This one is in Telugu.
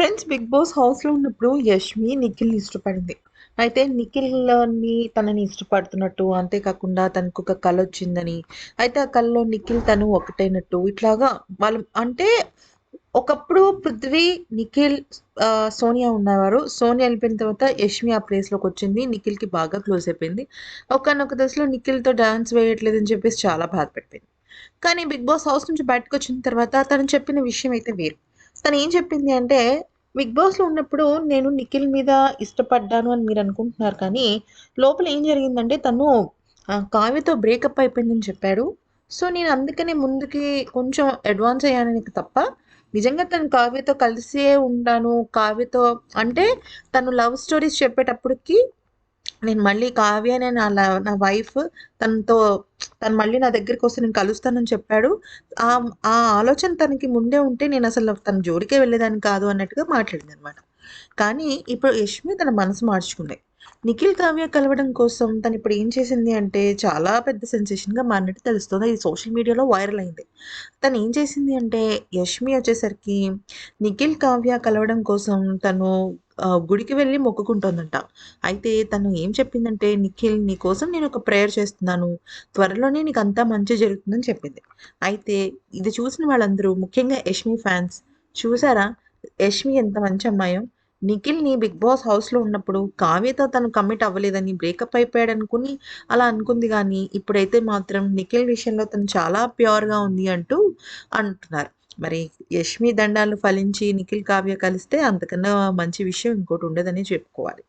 ఫ్రెండ్స్ 'బిగ్ బాస్' హౌస్‌లో ఉన్నప్పుడు యష్మి నిఖిల్‌ని ఇష్టపడింది. అయితే నిఖిల్‌ని తనని ఇష్టపడుతున్నట్టు, అంతే కాకుండా కళ వచ్చిందని అయితే ఆ కళలో నిఖిల్ తను ఒకటైనట్టు ఇట్లాగా వాళ్ళు అంటే ఒకప్పుడు పృథ్వీ, నిఖిల్ సోనియా ఉండేవారు. సోనియా వెళ్ళిపోయిన తర్వాత యష్మి ఆ ప్లేస్‌లోకొచ్చింది. నిఖిల్‌కి బాగా క్లోజ్ అయిపోయింది. ఒకనొక దశలో నిఖిల్‌తో డాన్స్ వేయట్లేదని చెప్పేసి చాలా బాధపడిపోయింది. కానీ 'బిగ్ బాస్' హౌస్ నుంచి బయటకొచ్చిన తర్వాత తను చెప్పిన విషయం అయితే వేరు. తను ఏం చెప్పింది అంటే, 'బిగ్ బాస్‌లో ఉన్నప్పుడు నేను నిఖిల్ మీద ఇష్టపడ్డాను అని మీరు అనుకుంటున్నారు కానీ, లోపల ఏం జరిగిందంటే తను కావ్యతో బ్రేకప్ అయిపోయిందని చెప్పాడు. సో, నేను అందుకనే ముందుకి కొంచెం అడ్వాన్స్ అయ్యాను తప్ప, నిజంగా తను కావ్యతో కలిసే ఉంటాను. కావ్యతో అంటే తను లవ్ స్టోరీస్ చెప్పేటప్పటికి నేను మళ్ళీ కావ్యనే నా ల నా వైఫ్. తనతో తను మళ్ళీ నా దగ్గరికొస్తే నేను కలుస్తానని చెప్పాడు. ఆ ఆ ఆలోచన తనకి ముందే ఉంటే నేను అసలు తన జోడికే వెళ్ళేదాన్ని కాదు అన్నట్టుగా మాట్లాడింది అనమాట కానీ ఇప్పుడు యష్మి తన మనసు మార్చుకుంది. నిఖిల్, కావ్య కలవడం కోసం తను ఇప్పుడు ఏం చేసింది అంటే చాలా పెద్ద సెన్సేషన్‌గా మారినట్టు తెలుస్తుంది. ఇది సోషల్ మీడియాలో వైరల్ అయింది. తను ఏం చేసింది అంటే యష్మి వచ్చేసరికి నిఖిల్, కావ్య కలవడం కోసం తను గుడికి వెళ్ళి మొక్కుకుంటోందంట. అయితే తను ఏం చెప్పిందంటే, "నిఖిల్ నీ కోసం నేను ఒక ప్రేయర్ చేస్తున్నాను. త్వరలోనే నీకంతా మంచి జరుగుతుందని" చెప్పింది. అయితే ఇది చూసిన వాళ్ళందరూ ముఖ్యంగా యష్మి ఫ్యాన్స్ చూసారా యష్మి ఎంత మంచి అమ్మాయో! నిఖిల్‌ని 'బిగ్ బాస్' హౌస్‌లో ఉన్నప్పుడు కావ్యతో తను కమిట్ అవ్వలేదని బ్రేకప్ అయిపోయాడు అనుకుని అలా అనుకుంది కానీ ఇప్పుడైతే మాత్రం నిఖిల్ విషయంలో తను చాలా ప్యూర్‌గా ఉంది అంటూ అంటున్నారు. మరి యష్మి దండాలు ఫలించి నిఖిల్, కావ్య కలిస్తే అంతకన్నా మంచి విషయం ఇంకోటి ఉండదని చెప్పుకోవాలి.